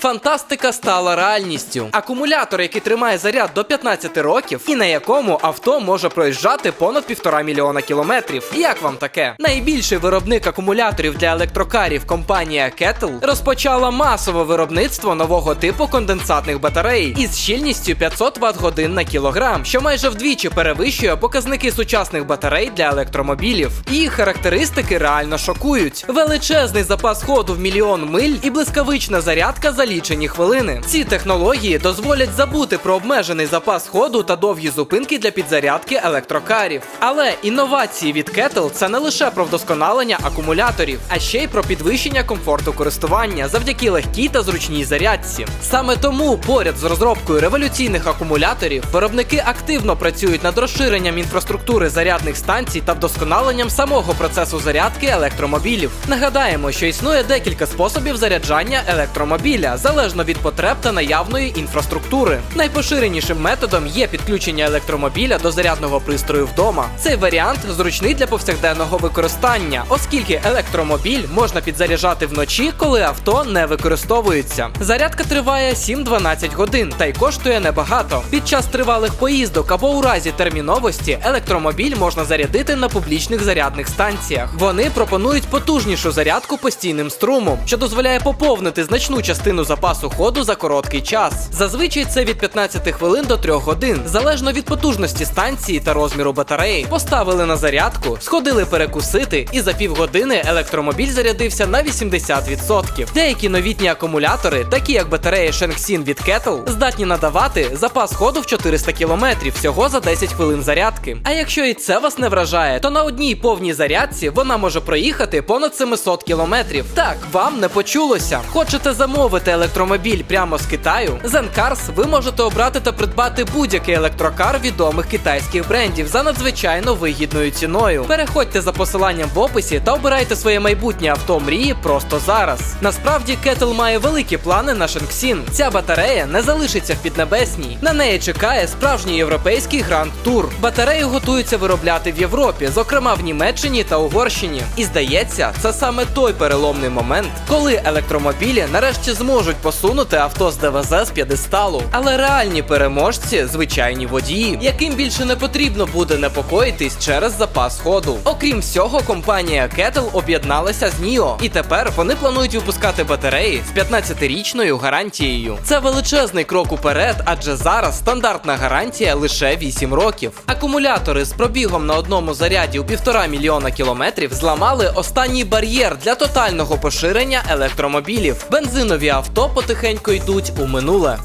Фантастика стала реальністю. Акумулятор, який тримає заряд до 15 років, і на якому авто може проїжджати понад півтора мільйона кілометрів. Як вам таке? Найбільший виробник акумуляторів для електрокарів компанія Kettle розпочала масове виробництво нового типу конденсатних батарей із щільністю 500 Вт годин на кілограм, що майже вдвічі перевищує показники сучасних батарей для електромобілів. Їх характеристики реально шокують. Величезний запас ходу в мільйон миль і блискавична зарядка за лічені хвилини. Ці технології дозволять забути про обмежений запас ходу та довгі зупинки для підзарядки електрокарів. Але інновації від Kettle – це не лише про вдосконалення акумуляторів, а ще й про підвищення комфорту користування завдяки легкій та зручній зарядці. Саме тому поряд з розробкою революційних акумуляторів виробники активно працюють над розширенням інфраструктури зарядних станцій та вдосконаленням самого процесу зарядки електромобілів. Нагадаємо, що існує декілька способів заряджання електромобіля залежно від потреб та наявної інфраструктури. Найпоширенішим методом є підключення електромобіля до зарядного пристрою вдома. Цей варіант зручний для повсякденного використання, оскільки електромобіль можна підзаряджати вночі, коли авто не використовується. Зарядка триває 7-12 годин та й коштує небагато. Під час тривалих поїздок або у разі терміновості електромобіль можна зарядити на публічних зарядних станціях. Вони пропонують потужнішу зарядку постійним струмом, що дозволяє поповнити значну частину запасу ходу за короткий час. Зазвичай це від 15 хвилин до 3 годин, залежно від потужності станції та розміру батареї. Поставили на зарядку, сходили перекусити, і за півгодини електромобіль зарядився на 80%. Деякі новітні акумулятори, такі як батарея Shengxin від Kettle, здатні надавати запас ходу в 400 км всього за 10 хвилин зарядки. А якщо і це вас не вражає, то на одній повній зарядці вона може проїхати понад 700 км. Так, вам не почулося. Хочете замовити електромобіль прямо з Китаю? Zencars ви можете обрати та придбати будь-який електрокар відомих китайських брендів за надзвичайно вигідною ціною. Переходьте за посиланням в описі та обирайте своє майбутнє авто мрії просто зараз. Насправді Kettle має великі плани на Shengxin. Ця батарея не залишиться в піднебесній. На неї чекає справжній європейський гранд тур. Батарею готуються виробляти в Європі, зокрема в Німеччині та Угорщині. І здається, це саме той переломний момент, коли електромобілі нарешті зможуть посунути авто з ДВЗ з п'єдесталу. Але реальні переможці звичайні водії, яким більше не потрібно буде непокоїтись через запас ходу. Окрім всього, компанія Kettle об'єдналася з NIO, і тепер вони планують випускати батареї з 15-річною гарантією. Це величезний крок уперед, адже зараз стандартна гарантія лише 8 років. Акумулятори з пробігом на одному заряді у півтора мільйона кілометрів зламали останній бар'єр для тотального поширення електромобілів. Бензинові авто потихеньку йдуть у минуле.